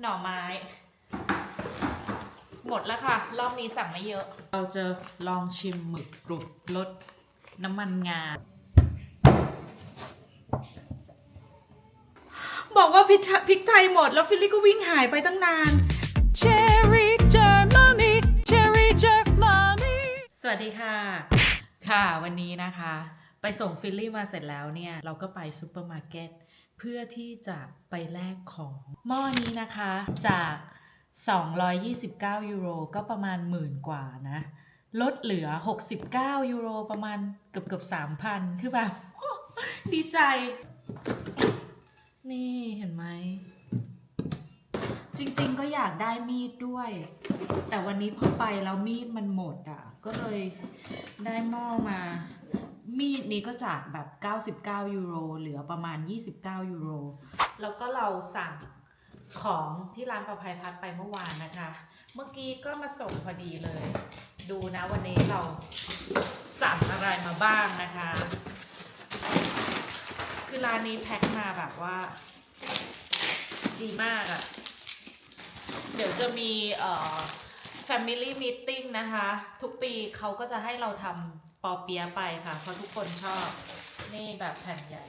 หน่อไม้ หมดแล้วค่ะ รอบนี้สั่งไม่เยอะ เราจะลองชิมหมึกกรุบรสน้ำมันงา บอกว่าพริกไทพริกไทยหมด แล้วฟิลลี่ก็วิ่งหายไปตั้งนาน Cherry j e r Mommy, Cherry j e r Mommy. สวัสดีค่ะ ค่ะวันนี้นะคะ ไปส่งฟิลลี่มาเสร็จแล้วเนี่ย เราก็ไปซูเปอร์มาร์เก็ต เพื่อที่จะไปแลกของหม้อนี้นะคะจาก 229 ยูโรก็ประมาณหมื่นกว่านะ ลดเหลือ 69 ยูโรประมาณเกือบเกือบ3,000 คือแบบดีใจ นี่เห็นไหม จริงๆก็อยากได้มีดด้วย แต่วันนี้พอไปแล้วมีดมันหมดอะ ก็เลยได้หม้อมา มีดนี้ก็จากแบบ 99 ยูโร เหลือประมาณ 29 ยูโร แล้วก็เราสั่งของที่ร้านประภัยพัฒน์ไปเมื่อวานนะคะ เมื่อกี้ก็มาส่งพอดีเลย ดูนะวันนี้เราสั่งอะไรมาบ้างนะคะ คือร้านนี้แพ็คมาแบบว่า ดีมากอะ่ะ เดี๋ยวจะมีเอ่อ Family Meeting นะคะ ทุกปีเขาก็จะให้เราทำ ปอเปียไปค่ะ เพราะทุกคนชอบนี่แบบแผ่นใหญ่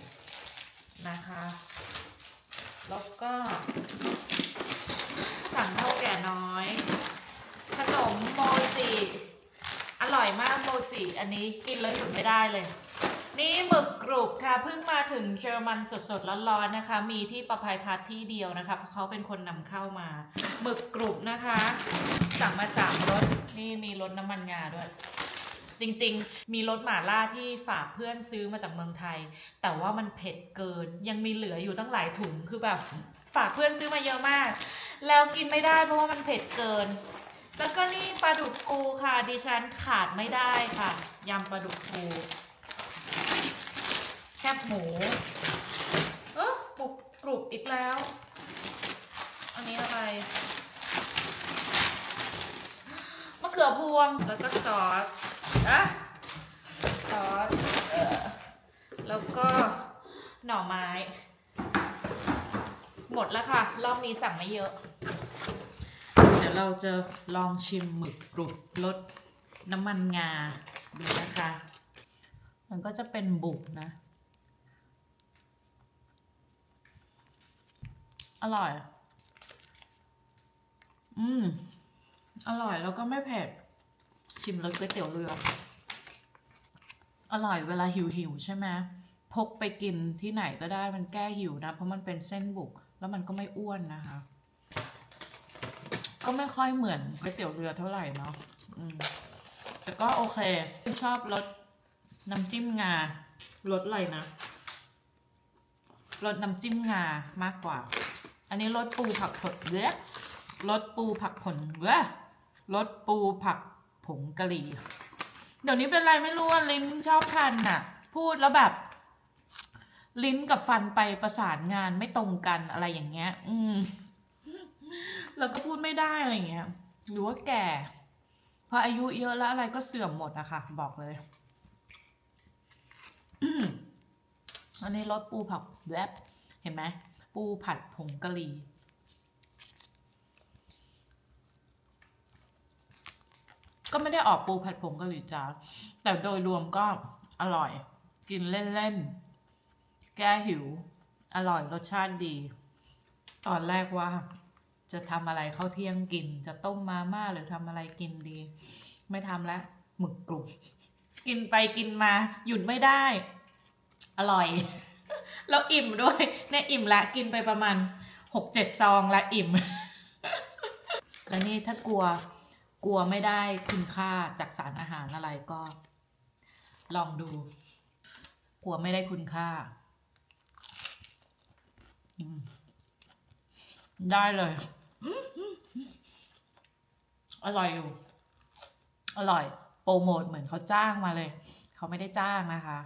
นะคะ แล้วก็สั่งเท่าแก่น้อย ขนมโมจิอร่อยมากโมจิอันนี้กินแล้วหยุดไม่ได้เลย นี่หมึกกรุบค่ะเพิ่งมาถึงเยอรมันสดๆร้อนๆนะคะ มีที่ประภัยพัฒน์ที่เดียวนะคะเพราะเขาเป็นคนนำเข้ามาหมึกกรุบนะคะ สั่งมาสามรสนี่มีรสน้ำมันงาด้วย จริง ๆ มีรสหม่าล่าที่ฝากเพื่อนซื้อมาจากเมืองไทย แต่ว่ามันเผ็ดเกิน ยังมีเหลืออยู่ตั้งหลายถุงคือแบบฝากเพื่อนซื้อมาเยอะมาก แล้วกินไม่ได้เพราะว่ามันเผ็ดเกิน แล้วก็นี่ปลาดุกฟูค่ะ ดิฉันขาดไม่ได้ค่ะยำปลาดุกฟูแคบหมูเออปลุกกรุบอีกแล้ว อันนี้อะไรมะเขือพวงแล้วก็ซอส อะซอสเออแล้วก็หน่อไม้ หมดแล้วค่ะ รอบนี้สั่งไม่เยอะ เดี๋ยวเราจะลองชิมหมึกกรุบรสน้ำมันงาดูนะคะ มันก็จะเป็นบุกนะ อร่อย อืม อร่อยแล้วก็ไม่เผ็ด ชิมรสก๋วยเตี๋ยวเรือ อร่อยเวลาหิวหิวใช่ไหมพกไปกินที่ไหนก็ได้มันแก้หิวนะ เพราะมันเป็นเส้นบุก แล้วมันก็ไม่อ้วนนะคะ ก็ไม่ค่อยเหมือนก๋วยเตี๋ยวเรือเท่าไหร่เนาะแต่ก็โอเค ชอบรสน้ำจิ้มงารสอะไรนะรสน้ำจิ้มงามากกว่า อันนี้รสปูผักผดเลือรสปูผักผงเลือรสปูผัก ผงกะหรี่ เดี๋ยวนี้เป็นไรไม่รู้ว่าลิ้นชอบคันน่ะ พูดแล้วแบบ ลิ้นกับฟันไปประสานงานไม่ตรงกันอะไรอย่างเงี้ย อืม แล้วก็พูดไม่ได้อะไรอย่างเงี้ย หรือว่าแก่พออายุเยอะแล้วอะไรก็เสื่อมหมดอะค่ะ บอกเลย อันนี้รสปูผักแวบเห็นไหมปูผัดผงกะหรี่ ก็ไม่ได้ออกปูผัดผงกะหรี่จ้าแต่โดยรวมก็อร่อย กินเล่นๆ แก้หิว อร่อยรสชาติดี ตอนแรกว่า จะทำอะไรเข้าเที่ยงกิน จะต้มมาม่าหรือทำอะไรกินดี ไม่ทำแล้วหมึกกรุบกินไปกินมา หยุดไม่ได้ อร่อย แล้วอิ่มด้วยเนี่ยอิ่มละกินไปประมาณหกเจ็ดซองละอิ่ม แล้วนี่ถ้ากลัว กลัวไม่ได้คุณค่าจากสารอาหารอะไรก็ ลองดู กลัวไม่ได้คุณค่า ได้เลย อร่อยอยู่ อร่อย โปรโมทเหมือนเขาจ้างมาเลย เขาไม่ได้จ้างนะคะ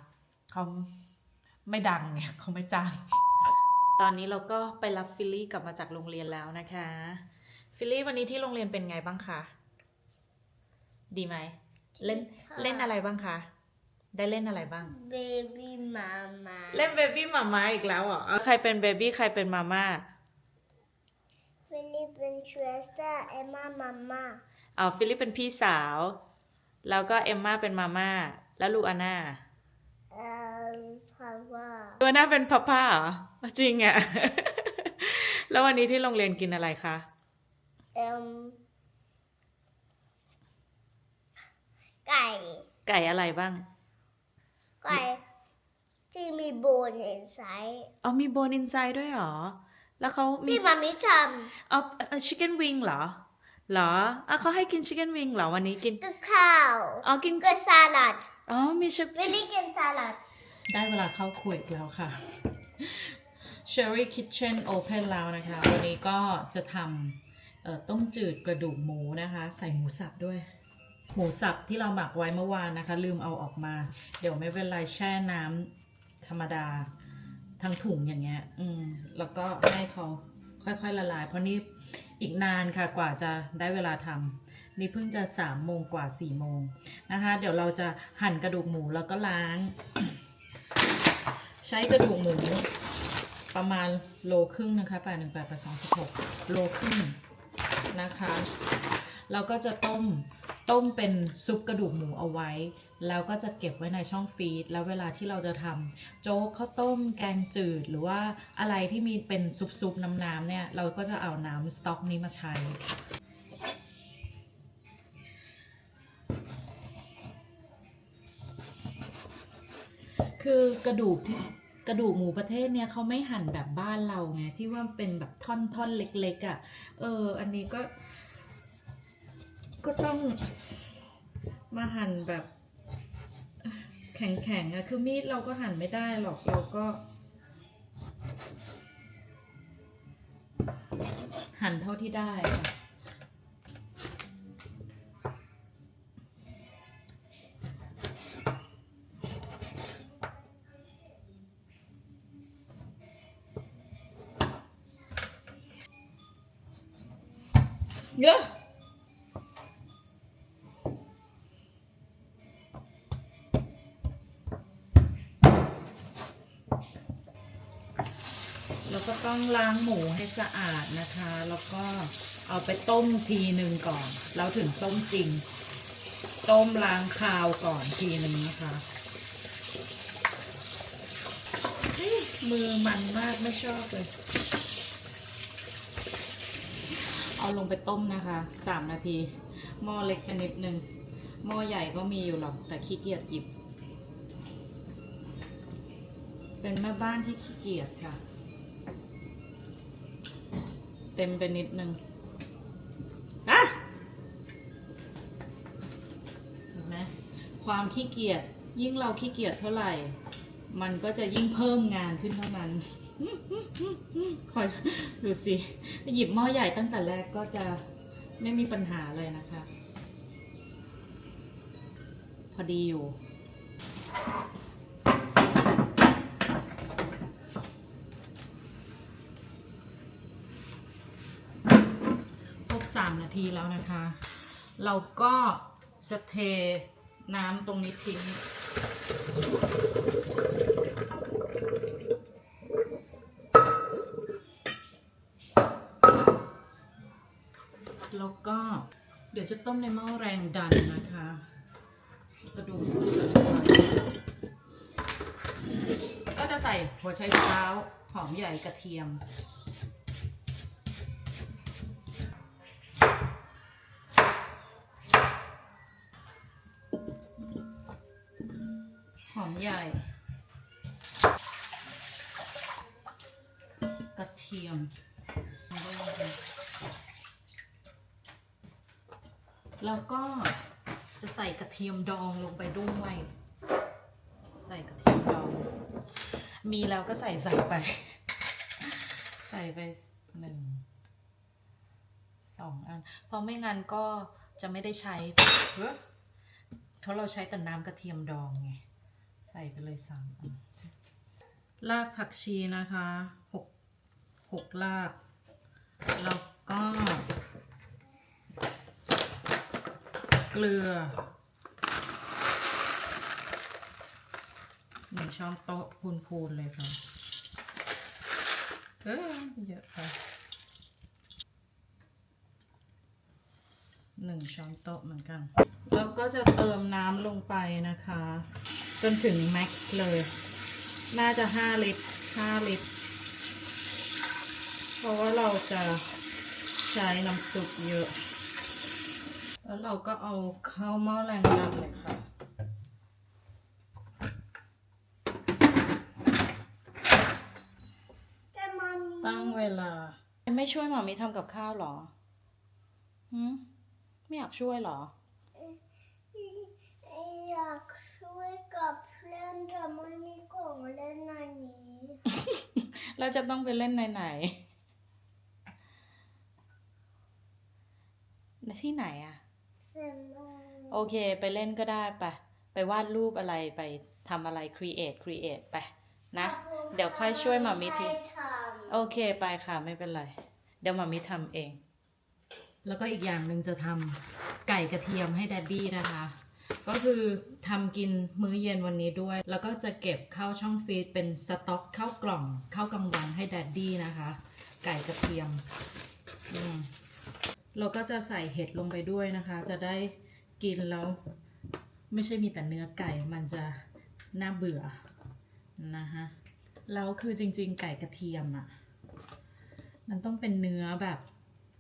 เขาไม่ดังไงเขาไม่จ้าง ตอนนี้เราก็ไปรับฟิลลี่กลับมาจากโรงเรียนแล้วนะคะ ฟิลลี่วันนี้ที่โรงเรียนเป็นไงบ้างคะ ดีไหม เล่นเล่นอะไรบ้างคะ ได้เล่นอะไรบ้าง baby mama เล่นเบบี้มาม่าอีกแล้วเหรอใครเป็นเบบี้ใครเป็นมาม่า Baby ลิปเป็นเชสเตอร์เอมมามาม่าเอาฟิลิปเป็นพี่สาว แล้วก็เอมมาเป็นมาม่าแล้วลูกอาน่าเอ่อพาว่าลูกอาน่าเป็นพ่อพ่าเหรอจริงอะแล้ววันนี้ที่โรงเรียนกินอะไรคะเอ็ม ไก่ ไก่อะไรบ้าง ไก่ที่มีโบนอินไซด์เอามีโบนอินไซด์ด้วยเหรอ แล้วเขามีที่มามิทเอาชิคเก้นวิงเหรอเหรออะเขาให้กินชิคเก้นวิงเหรอวันนี้กินำก็ข้าว อ๋อ กินก็สลัด อ๋อ มีชิควิลลี่กินสลัด ได้เวลาเข้าครัวอีกแล้วค่ะ Sherry Kitchen Open แล้วนะคะ วันนี้ก็จะทำเอ่อต้มจืดกระดูกหมูนะคะ ใส่หมูสับด้วย หมูสับที่เราหมักไว้เมื่อวานนะคะ ลืมเอาออกมา เดี๋ยวไม่เป็นไรแช่น้ำธรรมดาทั้งถุงอย่างเงี้ย อืม แล้วก็ให้เขาค่อยๆละลาย เพราะนี่อีกนานค่ะกว่าจะได้เวลาทำนี่เพิ่งจะสามโมงกว่าสี่โมงนะคะ เดี๋ยวเราจะหั่นกระดูกหมูแล้วก็ล้าง ใช้กระดูกหมูประมาณโลครึ่งนะคะแปดหนึ่งแปดแปดสองสิบหกโลครึ่งนะคะ เราก็จะต้ม ต้มเป็นซุปกระดูกหมูเอาไว้ แล้วก็จะเก็บไว้ในช่องฟรีซแล้วเวลาที่เราจะทำโจ๊กข้าวต้มแกงจืด หรือว่าอะไรที่มีเป็นซุปๆน้ำๆเนี่ย เราก็จะเอาน้ำสต๊อกนี้มาใช้คือกระดูกที่กระดูกหมูประเทศเนี่ยเขาไม่หั่นแบบบ้านเราไงที่ว่าเป็นแบบท่อนท่อนๆเล็กๆอะ่ะ เออ อันนี้ก็ ก็ต้องมาหั่นแบบแข็งๆอะคือมีดเราก็หั่นไม่ได้หรอกเราก็หั่นเท่าที่ได้ค่ะเยอะ ต้องล้างหมูให้สะอาดนะคะ แล้วก็เอาไปต้มทีหนึ่งก่อน แล้วถึงต้มจริง ต้มล้างคาวก่อนทีหนึ่งนะคะเฮ้ยมือมันมากไม่ชอบเลย เอาลงไปต้มนะคะสามนาทีหม้อเล็กไปนิดนึงหม้อใหญ่ก็มีอยู่หรอกแต่ขี้เกียจหยิบ เป็นแม่บ้านที่ขี้เกียจค่ะ เต็มไปนิดนึงอะเห็นไหมความขี้เกียจยิ่งเราขี้เกียจเท่าไหร่ มันก็จะยิ่งเพิ่มงานขึ้นเท่านั้นคอยดูสิหยิบหม้อใหญ่ตั้งแต่แรกก็จะไม่มีปัญหาเลยนะคะ พอดีอยู่ นาทีแล้วนะคะ เราก็จะเทน้ำตรงนี้ทิ้ง แล้วก็เดี๋ยวจะต้มในหม้อแรงดันนะคะกระดูกก็จะใส่หัวไชเท้าหอมใหญ่กระเทียม หอมใหญ่ กระเทียมแล้วก็จะใส่กระเทียมดองลงไปด้วย ใส่กระเทียมดอง มีแล้วก็ใส่ใส่ไป ใส่ไปหนึ่งสองอัน เพราะไม่งั้นก็จะไม่ได้ใช้เฮ้ยเพราะเราใช้แต่น้ำกระเทียมดองไงใส่ไปเลยสามอันรากผักชีนะคะหกหกราก แล้วก็ เกลือหนึ่งช้อนโต๊ะพูนๆเลยค่ะเออเยอะไปหนึ่งช้อนโต๊ะเหมือนกัน แล้วก็จะเติมน้ำลงไปนะคะ จนถึงแม็กซ์เลย น่าจะ5ลิตร5ลิตร เพราะว่าเราจะใช้น้ำซุปเยอะ แล้วเราก็เอาเข้าหม้อแรงดันเลยค่ะแต่มันตั้งเวลา ไม่ช่วยหมอมีทำกับข้าวเหรอหืมไม่อยากช่วยเหรอ อยากช่วยกับเพื่อนแต่ไม่มีของเล่นในนี้ เราจะต้องไปเล่นไหนไหนๆที่ไหนอะเสร็จแล้วโอเค ไปเล่นก็ได้ไปไปวาดรูปอะไรไปทำอะไร create create ไปนะ เดี๋ยวค่อยช่วยหมามิทีให้ทโอเคไปค่ะไม่เป็นไร เดี๋ยวหมามิทำเอง แล้วก็อีกอย่างหนึ่งจะทำไก่กระเทียมให้แดดดี้นะคะ ก็คือทำกินมื้อเย็นวันนี้ด้วย แล้วก็จะเก็บเข้าช่องฟรีซเป็นสต็อกเข้ากล่องเข้ากลางวันให้แดดดี้นะคะ ไก่กระเทียมอืมเราก็จะใส่เห็ดลงไปด้วยนะคะ จะได้กินแล้ว ไม่ใช่มีแต่เนื้อไก่มันจะน่าเบื่อนะคะแล้วคือจริงๆ ไก่กระเทียมอะ่ะ มันต้องเป็นเนื้อแบบ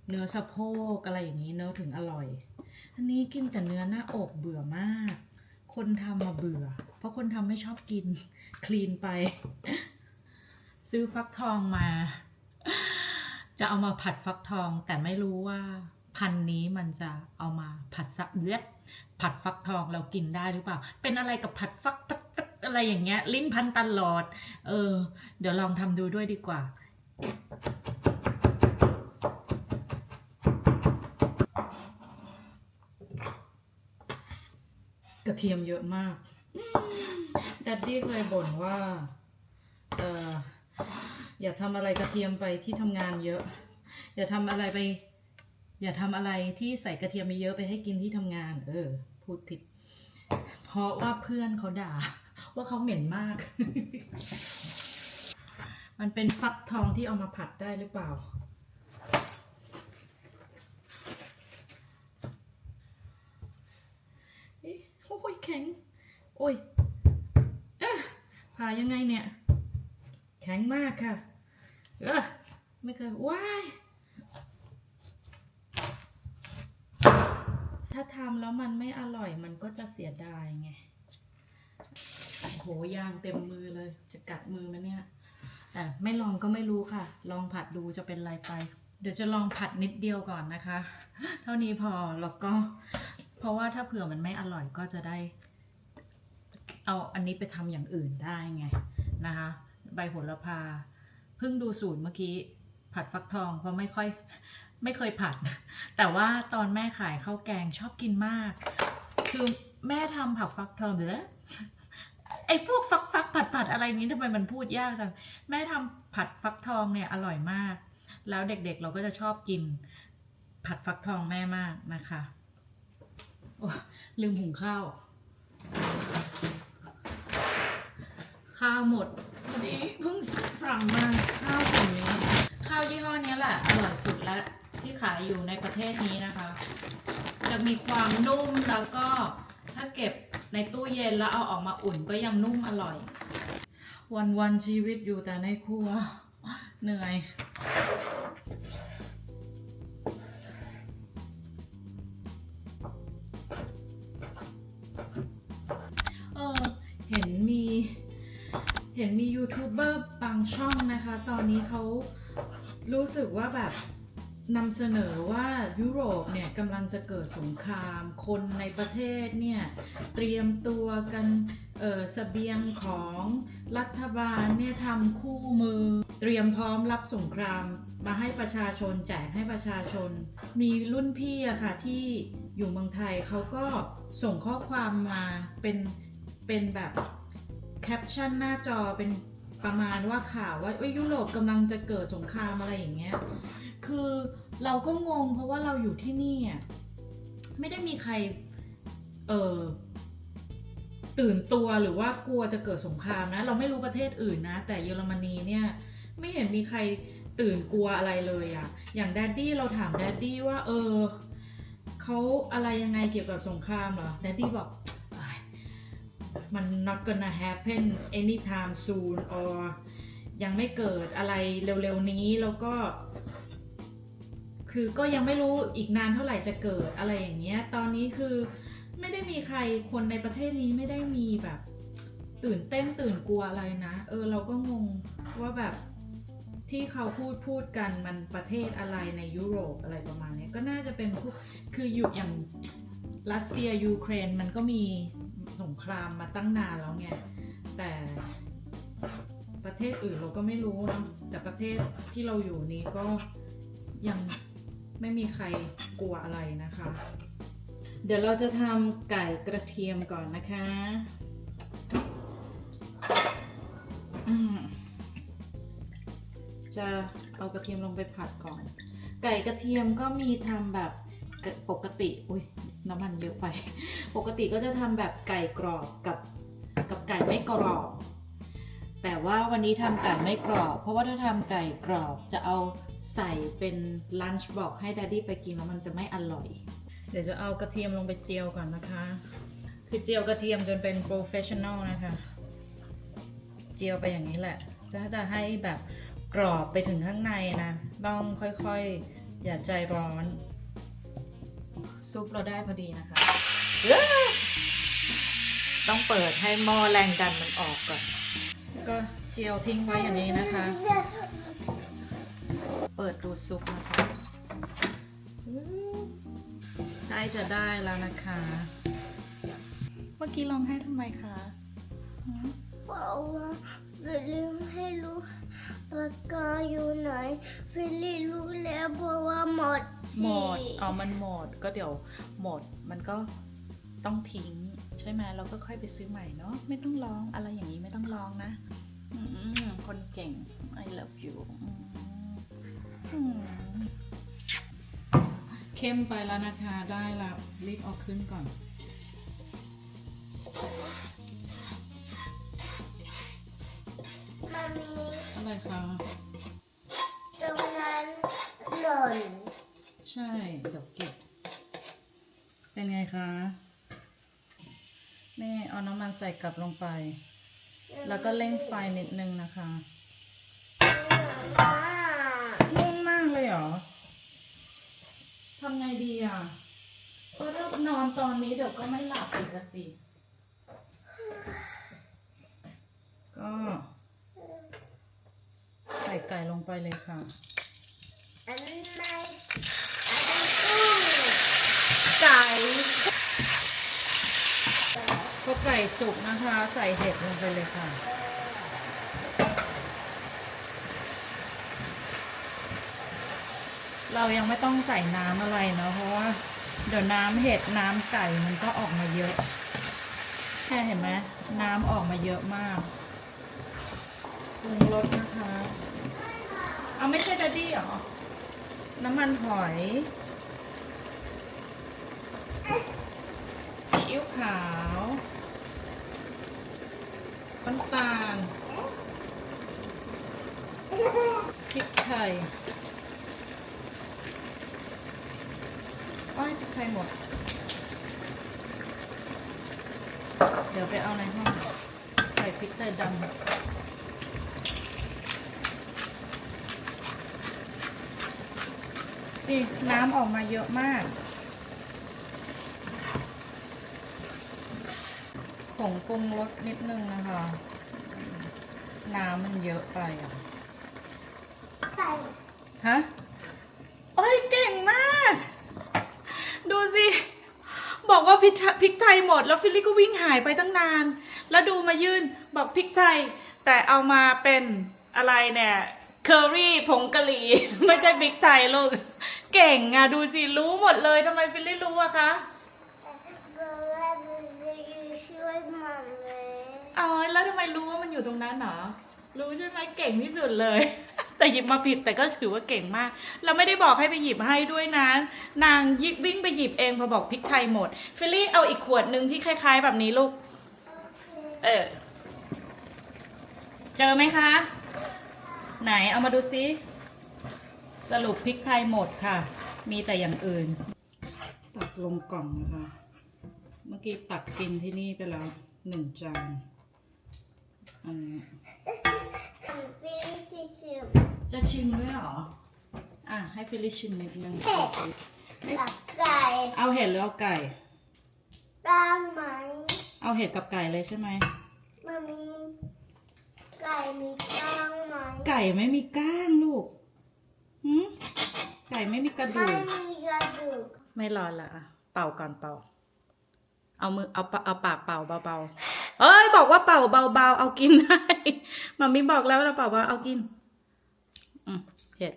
เนื้อสะโพกอะไรอย่างนี้เนอะถึงอร่อย อันนี้กินแต่เนื้อหน้าอกเบื่อมาก คนทำมาเบื่อ เพราะคนทำไม่ชอบกิน คลีนไป ซื้อฟักทองมา จะเอามาผัดฟักทอง แต่ไม่รู้ว่าพันนี้มันจะเอามาผัดซับเล็บผัดฟักทองเรากินได้หรือเปล่า เป็นอะไรกับผัดฟักอะไรอย่างเงี้ย ลิ้นพันตลอด เออ เดี๋ยวลองทำดูด้วยดีกว่า ระเทียมเยอะมากดัดดี้เคยบ่นว่า เอออย่าทำอะไรกระเทียมไปที่ทำงานเยอะ อย่าทำอะไรไป อย่าทำอะไรที่ใส่กระเทียมไปเยอะไปให้กินที่ทำงาน เออ พูดผิด เพราะว่าเพื่อนเขาด่า ว่าเขาเหม็นมาก มันเป็นฟักทองที่เอามาผัดได้หรือเปล่า เโอ้ยแข็ง โอ้ยผ่ายังไงเนี่ย แข็งมากค่ะ เออไม่เคยว้ายถ้าทำแล้วมันไม่อร่อยมันก็จะเสียดายไงโหยางเต็มมือเลย จะกัดมือไหมเนี่ย แต่ไม่ลองก็ไม่รู้ค่ะ ลองผัดดูจะเป็นไรไป เดี๋ยวจะลองผัดนิดเดียวก่อนนะคะ เท่านี้พอแล้วก็ ราะว่าถ้าเผื่อมันไม่อร่อยก็จะได้ เอาอันนี้ไปทำอย่างอื่นได้ไงนะคะ ใบโหระพาเพิ่งดูสูตรเมื่อกี้ผัดฟักทองเพราะไม่ค่อยไม่เคยผัด แต่ว่าตอนแม่ขายข้าวแกงชอบกินมาก คือแม่ทำผักฟักทองเดี๋ยวนะไอ้พวกฟักฟักผัดผัดอะไรนี้ทำไมมันพูดยากจังแม่ทำผัดฟักทองเนี่ยอร่อยมาก แล้วเด็กๆเราก็จะชอบกินผัดฟักทองแม่มากนะคะ ลืมหุงข้าว ข้าวหมดพอดีเพิ่งสั่งมาข้าวถุงนี้ ข้าวยี่ห้อนี้แหละอร่อยสุดแล้วที่ขายอยู่ในประเทศนี้นะคะ จะมีความนุ่มแล้วก็ถ้าเก็บในตู้เย็นแล้วเอาออกมาอุ่นก็ยังนุ่มอร่อย วันวันชีวิตอยู่แต่ในครัวเหนื่อย เห็นมียูทูบเบอร์บางช่องนะคะ ตอนนี้เขารู้สึกว่าแบบนำเสนอว่ายุโรปเนี่ยกำลังจะเกิดสงคราม คนในประเทศเนี่ยเตรียมตัวกันเออสเสบียงของรัฐบาลเนี่ยทำคู่มือ เตรียมพร้อมรับสงครามมาให้ประชาชนแจกให้ประชาชน มีรุ่นพี่อะค่ะที่อยู่เมืองไทยเขาก็ส่งข้อความมาเป็นเป็นแบบ แคปชั่นหน้าจอเป็นประมาณว่าข่าวว่าเอ้ยยุโรปกำลังจะเกิดสงครามอะไรอย่างเงี้ย คือเราก็งงเพราะว่าเราอยู่ที่นี่อะไม่ได้มีใครเออตื่นตัวหรือว่ากลัวจะเกิดสงครามนะ เราไม่รู้ประเทศอื่นนะ แต่เยอรมนีเนี่ย ไม่เห็นมีใครตื่นกลัวอะไรเลยอะอย่างแดดดี้เราถามแดดดี้ว่า เออเขาอะไรยังไงเกี่ยวกับสงครามเหรอแดดดี้บอก มัน not gonna happen anytime soon or ยังไม่เกิดอะไรเร็วๆนี้แล้วก็ คือก็ยังไม่รู้อีกนานเท่าไหร่จะเกิดอะไรอย่างเงี้ย ตอนนี้คือไม่ได้มีใครคนในประเทศนี้ไม่ได้มีแบบ ตื่นเต้นตื่นกลัวอะไรนะ เออเราก็งงว่าแบบที่เขาพูดพูดกันมันประเทศอะไรในยุโรปอะไรประมาณนี้ก็น่าจะเป็นพวกคืออยู่อย่างรัสเซียยูเครนมันก็มี สงครามมาตั้งนานแล้วไงแต่ประเทศอื่นเราก็ไม่รู้เนาะแต่ประเทศที่เราอยู่นี้ก็ยังไม่มีใครกลัวอะไรนะคะ เดี๋ยวเราจะทำไก่กระเทียมก่อนนะคะอืมจะเอากระเทียมลงไปผัดก่อน ไก่กระเทียมก็มีทำแบบ ปกติอุ้ยน้ำมันเยอะไป ปกติก็จะทำแบบไก่กรอบกับกับไก่ไม่กรอบ แต่ว่าวันนี้ทำไก่ไม่กรอบ เพราะว่าถ้าทำไก่กรอบจะเอาใส่เป็นลันช์บอกให้ดัดดี้ไปกินแล้วมันจะไม่อร่อย เดี๋ยวจะเอากระเทียมลงไปเจียวก่อนนะคะ คือเจียวกระเทียมจนเป็นโปรเฟชชั่นอลนะคะ เจียวไปอย่างนี้แหละ จะจะให้แบบกรอบไปถึงข้างในนะ ต้องค่อยๆ อย่าใจร้อน ซุปเราได้พอดีนะคะ ต้องเปิดให้หม้อแรงดันมันออกก่อน แล้วก็เจียวทิ้งไว้อย่างนี้นะคะ เปิดดูซุปนะคะใกล้จะได้แล้วนะคะ เมื่อกี้ร้องไห้ทำไมคะเพราะว่าฟิลลี่ให้รู้ ปากกาอยู่ไหนฟิลลี่รู้แล้วเพราะว่าหมดหมดเอามันหมดก็เดี๋ยวหมดมันก็ต้องทิ้ง ใช่ไหมเราก็ค่อยไปซื้อใหม่เนาะไม่ต้องร้องอะไรอย่างนี้ไม่ต้องร้องนะอืมคนเก่ง I love you อืมอืมเข้มไปแล้วนะคะได้แล้วรีบเอาขึ้นก่อนมันมี อะไรคะ ตรงนั้นหล่นใช่เดี๋ยวเก็บ เป็นไงคะ นี่เอาน้ำมันใส่กลับลงไป แล้วก็เร่งไฟนิดนึงนะคะอ่านิ่งมากเลยเหรอทำไงดีอะเออถ้านอนตอนนี้เดี๋ยวก็ไม่หลับอีกอะสิ ก็ ใส่ไก่ลงไปเลยค่ะ อันไหนอันนี้กุ้งไก่พอไก่สุกนะคะ ใส่เห็ดลงไปเลยค่ะ เรายังไม่ต้องใส่น้ำอะไรเนาะเพราะว่าเดี๋ยวน้ำเห็ดน้ำไก่มันก็ออกมาเยอะ แค่เห็นไหมน้ำออกมาเยอะมากปรุงรสนะคะ เอาไม่ใช่ดัดดี้เหรอ น้ำมันหอยซีอิ๊วขาวน้ำตาลพริกไทยอ้อยพริกไทยหมด เดี๋ยวไปเอาในห้องใส่พริกไทยดำ สิน้ำออกมาเยอะมาก ผงปรุงรสนิดนึงนะคะ น้ำมันเยอะไปอะไก่ฮะโอ้ยเก่งมาก ดูสิ บอกว่าพริกไทพริกไทยหมด แล้วฟิลลี่ก็วิ่งหายไปตั้งนาน แล้วดูมายื่นบอกพริกไทย แต่เอามาเป็นอะไรเนี่ยเคอรี่ผงกะหรี่ ไม่ใช่พริกไทยลูก เก่งอะ ดูสิ รู้หมดเลยทำไมฟิลลี่รู้อะคะเพราะว่าฟิลลี่ช่วยมัมมี่อ๋อแล้วทำไมรู้ว่ามันอยู่ตรงนั้นเหรอ รู้ใช่ไหมเก่งที่สุดเลย แต่หยิบมาผิดแต่ก็ถือว่าเก่งมาก เราไม่ได้บอกให้ไปหยิบให้ด้วยนะ นางยิบวิ่งไปหยิบเองพอบอกพริกไทยหมด ฟิลลี่เอาอีกขวดหนึ่งที่คล้ายๆ แบบนี้ลูก เออ เจอไหมคะ ไหนเอามาดูซิ สรุปพริกไทยหมดค่ะ มีแต่อย่างอื่น ตักลงกล่องนะคะ เมื่อกี้ตักกินที่นี่ไปแล้วหนึ่งจานอันนี้ฟิลิปชิชิมจะชิมด้วยเหรอ อะ ให้ฟิลิปชิมนิดนึงเผ็ดกับไก่เอาเห็ดหรือเอาไก่ตามไหมเอาเห็ดกับไก่เลยใช่ไหมมันมีไก่มีกล้างไหมไก่ไม่มีก้างลูก หืมไก่ไม่มีกระดูไม่กมีกระดูกไม่ร้อนละอะเป่าก่อนเป่า เอามือเอาปะเอาปากเป่าเบาๆเอ้ย บอกว่าเป่าเบาๆเอากินได้มามีบอกแล้วเราเป่าเบาเอากิน อืมเห็ด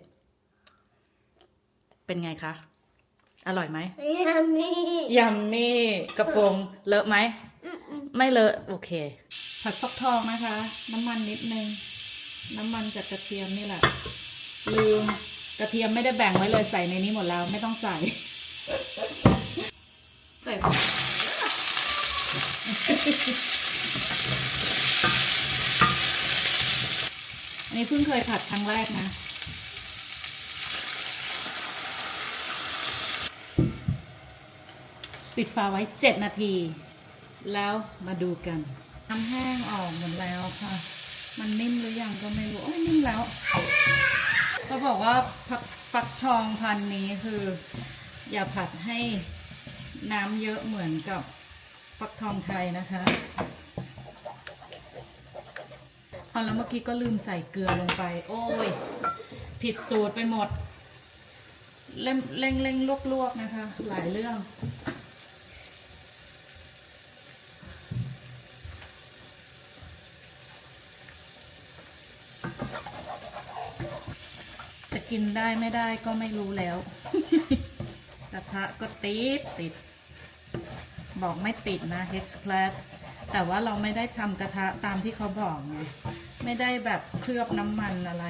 เป็นไงคะ อร่อยไหมยังมียัมมี่กระโปรงเลอะไหม ไม่เลอะโอเค ผัดฟักทองนะคะ น้ำมันนิดนึง น้ำมันจากกระเทียมนี่แหละ ลืม กระเทียมไม่ได้แบ่งไว้เลยใส่ในนี้หมดแล้วไม่ต้องใส่ ใส่อันนี้เพิ่งเคยผัดครั้งแรกนะปิดฝาไว้ 7 นาที แล้วมาดูกันน้ำแห้งออกหมดแล้วค่ะ มันนิ่มหรือยังก็ไม่รู้ โอ้ยนิ่มแล้ว ก็บอกว่าผักฟักทองพันธุ์นี้คือ อย่าผัดให้น้ำเยอะเหมือนกับฟักทองไทยนะคะเอาแล้วเมื่อกี้ก็ลืมใส่เกลือลงไป โอ้ย ผิดสูตรไปหมดเล่งเล่งเล่งลวกลวกๆนะคะ หลายเรื่อง กินได้ไม่ได้ก็ไม่รู้แล้ว กระทะก็ติดติด บอกไม่ติดนะ hex c l a d แต่ว่าเราไม่ได้ทำกระทะตามที่เขาบอกไงไม่ได้แบบเคลือบน้ำมันอะไร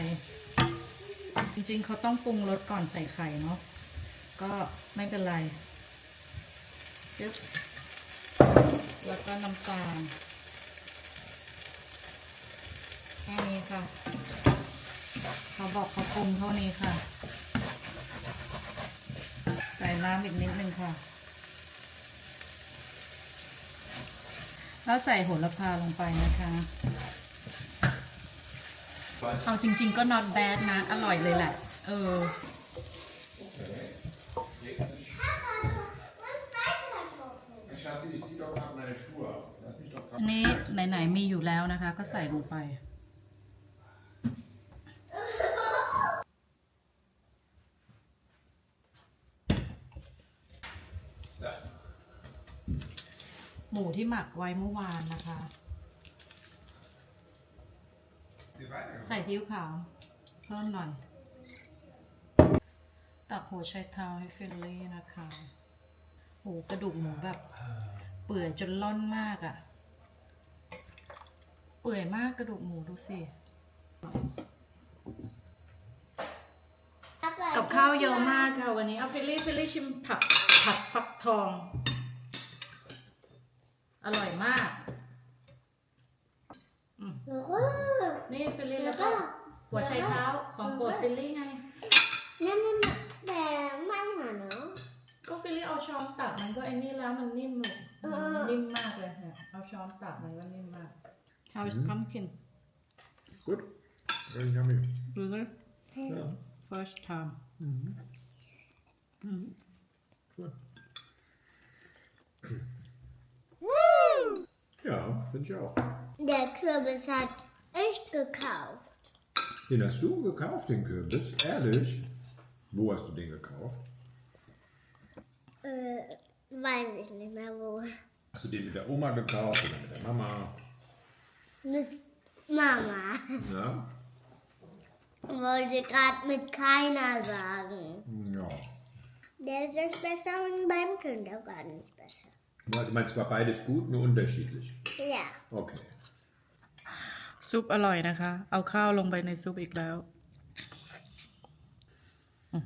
จริงๆเขาต้องปรุงรสก่อนใส่ไข่เนาะก็ไม่เป็นไรปึ๊บแล้วก็น้ำตาลแค่นี้ค่ะ เขาบอกเขาปรุงเท่านี้ค่ะ ใส่น้ำอีกนิดนึงค่ะ แล้วใส่โหระพาลงไปนะคะเอาจริง ๆ ก็ not bad นะ อร่อยเลยแหละ เออ Schatzi, ich zieh doch gerade meine Schuhe aus. Lass mich doch อันนี้ไหน ๆ มีอยู่แล้วนะคะ ก็ใส่ลงไป gerade. ห มูที่หมักไว้เมื่อวานนะคะ ใส่ซีอิ๊วขาว เพิ่มหน่อย ตักหัวไชเท้าให้เฟรนลี่นะคะโหกระดูกหมูแบบ เปื่อยจนล่อนมากอะ่ะ เปื่อยมากกระดูกหมูดูสิ กับข้าวเยอะมากค่ะวันนี้เอาเฟรนลี่เฟรนลี่ชิมผักผัดฟักทองอ ร่อยมากแล้วก็นี่ฟิลลี่แล้วก็หัวไชเท้าของโปรดฟิลลี่ไง นั่นนั่นแต่ไม่หาเนาะ ก็ฟิลลี่เอาช้อนตักมันก็ไอ้นี่แล้วมันนิ่มเลยเออนิ่มมากเลยค่ะเอาช้อนตักมันก็นิ่มมาก How is pumpkin Gut. Very yummy. really Ja. first time Cool. Ja, finde ich auch. Der Kürbis hat echt gekauft. Den hast du gekauft, den Kürbis? Ehrlich? Wo hast du den gekauft? Äh, weiß ich nicht mehr wo. Hast du den mit der Oma gekauft oder mit der Mama? Mit Mama. Ja? Wollte gerade mit keiner sagen. Ja. Der ist jetzt besser und beim Kindergarten ist besser. Du meinst, war beides gut, nur unterschiedlich? Ja. Okay. ซุปอร่อยนะคะ เอาข้าวลงไปในซุปอีกแล้วอืม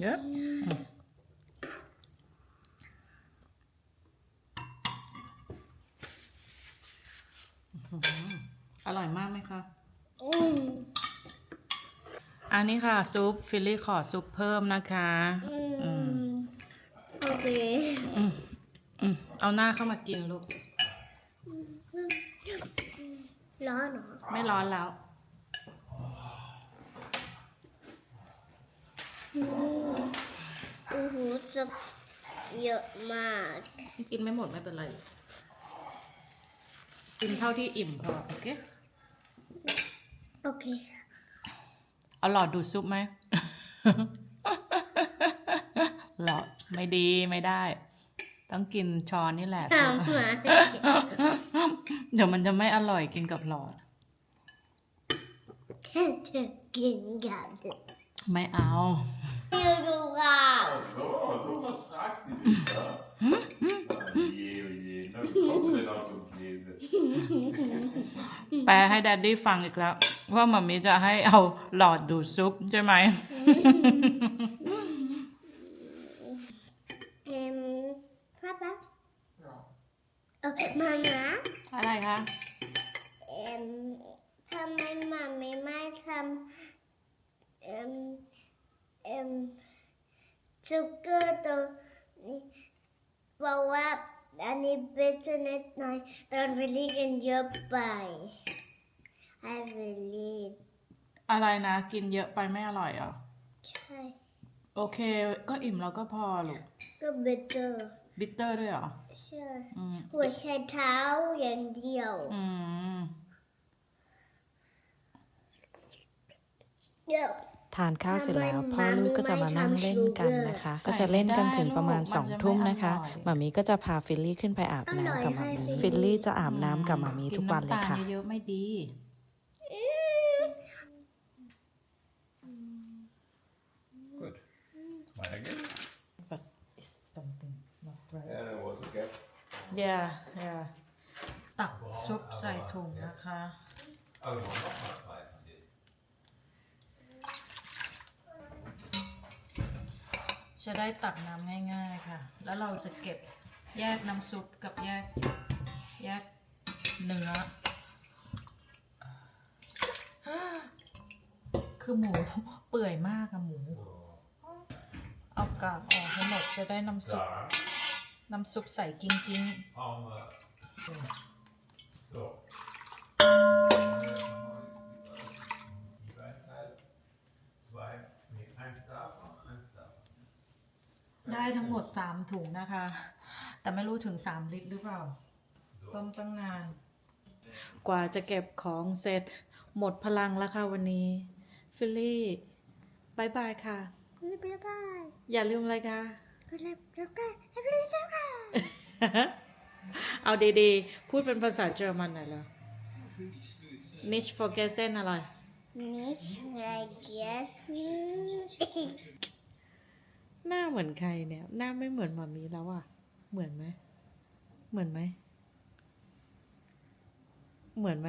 เยอะอืมอื้อหืออร่อยมากไหมคะ Mm. อันนี้ค่ะ ซุปฟิลลี่ขอซุปเพิ่มนะคะ อืม Mm. โอเค อืมเอาหน้าเข้ามากินลูก ร้อนเหรอไม่ร้อนแล้วโอ้โหจะเยอะมากกินไม่หมดไม่เป็นไรกินเท่าที่อิ่มพอโอเค โอเคเอาหลอดดูดซุปไหม หลอดไม่ดีไม่ได้ ต้องกินช้อนนี่แหละซุทำปมาเดี๋ยวมันจะไม่อร่อยกินกับหลอด แค่จะกินอย่างเดียวไม่เอาอยู่ดูกัน So, so was fragt sie dich, ja? Oh je, oh je. Na, wie kommst du denn auf so einen Käse? แปลให้แดดดี้ฟังอีกแล้ว ว่ามัมมี่จะให้เอาหลอดดูดซุปใช่ไหม เอ็มพ่อปะโอเคมานะอะไรคะเอ็มทำไมมาไม่ไม่ทำเอ็มเอ็มซุกเกอร์ตรงนี้บอกว่าอันนี้เบสนิดหน่อยตอนเวลีกันเยอะไปให้เวลีอะไรนะ กินเยอะไปไม่อร่อยเหรอใช่โอเค ก็อิ่มแล้วก็พอลูกก็เบเตอร์บิตเตอร์ด้วยเหรอใช่ อืมหัวใช้เท้าอย่างเดียวอืมเดี๋ยว ทานข้าวเสร็จแล้วทำไมพ่อลูกก็จะมานั่งเล่นกันนะคะ ก็จะเล่นกันถึงประมาณสองทุ่มนะคะหมามีก็จะพาฟิลลี่ขึ้นไปอาบน้ำกับหมามีฟิลลี่จะอาบน้ำกับหมามีทุกวันเลยกิค่ะน้ำตาเยอะๆไม่ดี Gut. Weiter geht's. Yeah yeah ตักซุปใส่ถุงนะคะจะได้ตักน้ำง่าย ๆค่ะ แล้วเราจะเก็บแยกน้ำซุปกับแยกแยกเนื้อ คือหมูเปื่อยมากอะหมู เอากากออกให้หมดจะได้น้ำซุป Da น้ำซุปใส่กิ้งกิ้ง hauen wir. So. Die beiden Teile. Zwei, nee, eins davon, eins davon. ได้ทั้งหมดสามถุงนะคะ แต่ไม่รู้ถึงสามลิตรหรือเปล่า ต้มตั้งนาน กว่าจะเก็บของเสร็จ หมดพลังแล้วค่ะวันนี้ ฟิลลี่บายบายค่ะ บ๊ายบาย อย่าลืมอะไรคะก็ เลยแล้วก็แล้วก็แล้วก็เอาดีๆ พูดเป็นภาษาเยอรมันหน่อยแล้ว nicht vergessen อะไรนี่ไงเกียสหน้าเหมือนใครเนี่ย หน้าไม่เหมือนหมามีแล้วอะ เหมือนไหม เหมือนไหม เหมือนไหม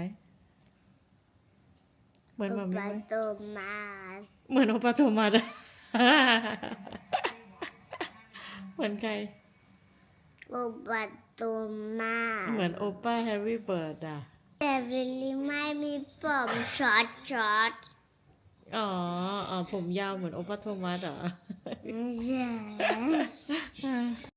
เหมือนหมามีไหมโตมาเหมือนโอปาโทมาดะ เหมือนใคร โอปาโตมาสเหมือนโอป้าแฮร์รี่เบิร์ดอะ แต่เวลีไม่มีผมช็อตช็อตอ๋อ อ๋อ ผมยาวเหมือนโอปาโทมัสเหรอ ไม่ใช่